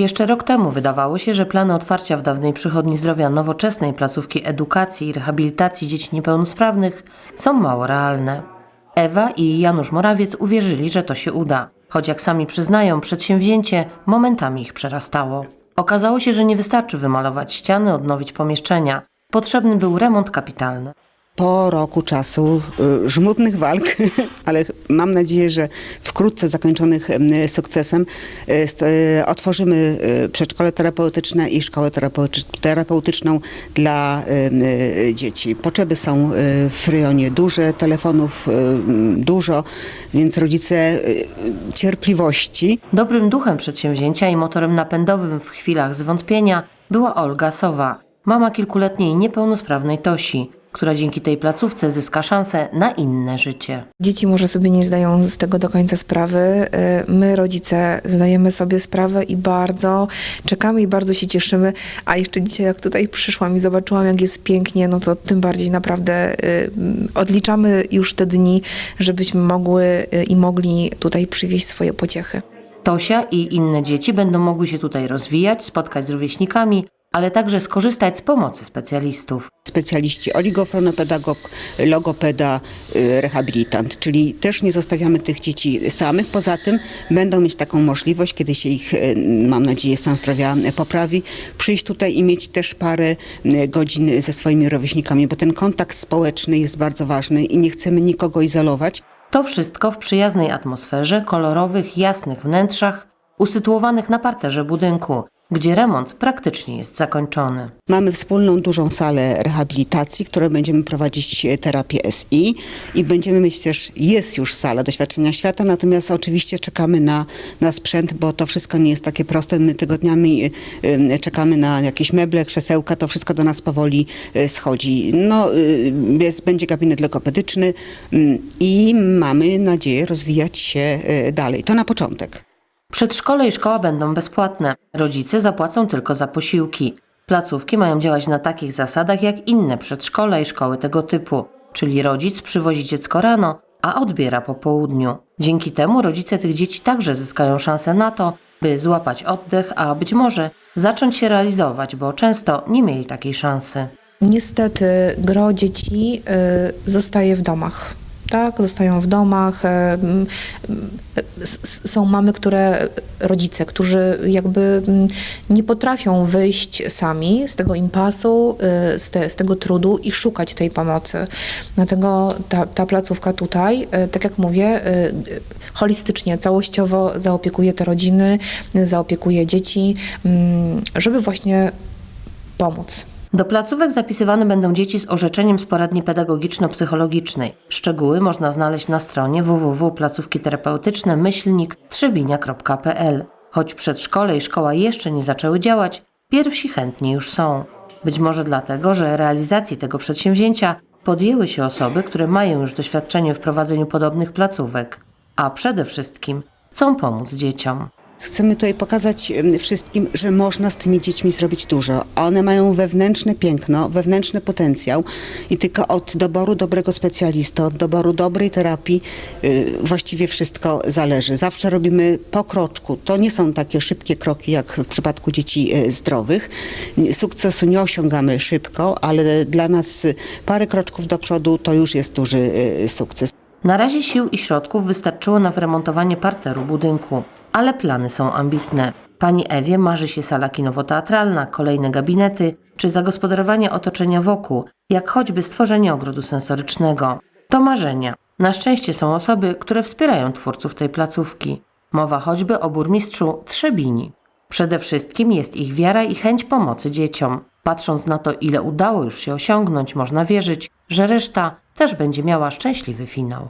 Jeszcze rok temu wydawało się, że plany otwarcia w dawnej przychodni zdrowia nowoczesnej placówki edukacji i rehabilitacji dzieci niepełnosprawnych są mało realne. Ewa i Janusz Morawiec uwierzyli, że to się uda, choć jak sami przyznają, przedsięwzięcie momentami ich przerastało. Okazało się, że nie wystarczy wymalować ściany, odnowić pomieszczenia. Potrzebny był remont kapitalny. Po roku czasu y, żmudnych walk, ale mam nadzieję, że wkrótce zakończonych em, sukcesem, y, y, otworzymy przedszkole terapeutyczne i szkołę terapeuty- terapeutyczną dla dzieci. Potrzeby są w rejonie duże, telefonów dużo, więc rodzice cierpliwości Dobrym duchem przedsięwzięcia i motorem napędowym w chwilach zwątpienia była Olga Sowa, mama kilkuletniej niepełnosprawnej Tosi, która dzięki tej placówce zyska szansę na inne życie. Dzieci może sobie nie zdają z tego do końca sprawy. Y, My, rodzice, zdajemy sobie sprawę i bardzo czekamy i bardzo się cieszymy. A jeszcze dzisiaj, jak tutaj przyszłam i zobaczyłam, jak jest pięknie, no to tym bardziej naprawdę y, odliczamy już te dni, żebyśmy mogły y, i mogli tutaj przywieźć swoje pociechy. Tosia i inne dzieci będą mogły się tutaj rozwijać, spotkać z rówieśnikami, ale także skorzystać z pomocy specjalistów. specjaliści oligofrenopedagog, logopeda, y, rehabilitant, czyli też nie zostawiamy tych dzieci samych. Poza tym będą mieć taką możliwość, kiedy się ich, y, mam nadzieję, stan zdrowia y, poprawi, przyjść tutaj i mieć też parę y, godzin ze swoimi rówieśnikami, bo ten kontakt społeczny jest bardzo ważny i nie chcemy nikogo izolować. To wszystko w przyjaznej atmosferze, kolorowych, jasnych wnętrzach, usytuowanych na parterze budynku, gdzie remont praktycznie jest zakończony. Mamy wspólną dużą salę rehabilitacji, w której będziemy prowadzić e, terapię SI i będziemy mieć też, jest już sala doświadczenia świata, natomiast oczywiście czekamy na, na sprzęt, bo to wszystko nie jest takie proste. My tygodniami y, y, czekamy na jakieś meble, krzesełka, to wszystko do nas powoli schodzi. No, jest, będzie gabinet logopedyczny y, i mamy nadzieję rozwijać się dalej. To na początek. Przedszkole i szkoła będą bezpłatne. Rodzice zapłacą tylko za posiłki. Placówki mają działać na takich zasadach jak inne przedszkola i szkoły tego typu, czyli rodzic przywozi dziecko rano, a odbiera po południu. Dzięki temu rodzice tych dzieci także zyskają szansę na to, by złapać oddech, a być może zacząć się realizować, bo często nie mieli takiej szansy. Niestety gro dzieci y, zostaje w domach. Tak, zostają w domach. s- Są mamy, które, rodzice, którzy jakby nie potrafią wyjść sami z tego impasu, y, z, te, z tego trudu i szukać tej pomocy. Dlatego ta, ta placówka tutaj, y, tak jak mówię, holistycznie, całościowo zaopiekuje te rodziny, zaopiekuje dzieci, żeby właśnie pomóc. Do placówek zapisywane będą dzieci z orzeczeniem z poradni pedagogiczno-psychologicznej. Szczegóły można znaleźć na stronie www.placówki terapeutyczne myślnik trzebinia.pl. Choć przedszkole i szkoła jeszcze nie zaczęły działać, pierwsi chętni już są. Być może dlatego, że realizacji tego przedsięwzięcia podjęły się osoby, które mają już doświadczenie w prowadzeniu podobnych placówek, a przede wszystkim chcą pomóc dzieciom. Chcemy tutaj pokazać wszystkim, że można z tymi dziećmi zrobić dużo. One mają wewnętrzne piękno, wewnętrzny potencjał i tylko od doboru dobrego specjalisty, od doboru dobrej terapii y, właściwie wszystko zależy. Zawsze robimy po kroczku. To nie są takie szybkie kroki jak w przypadku dzieci y, zdrowych. Sukcesu nie osiągamy szybko, ale dla nas y, parę kroczków do przodu to już jest duży y, sukces. Na razie sił i środków wystarczyło na wyremontowanie parteru budynku, ale plany są ambitne. Pani Ewie marzy się sala kinowo-teatralna, kolejne gabinety czy zagospodarowanie otoczenia wokół, jak choćby stworzenie ogrodu sensorycznego. To marzenia. Na szczęście są osoby, które wspierają twórców tej placówki. Mowa choćby o burmistrzu Trzebini. Przede wszystkim jest ich wiara i chęć pomocy dzieciom. Patrząc na to, ile udało już się osiągnąć, można wierzyć, że reszta też będzie miała szczęśliwy finał.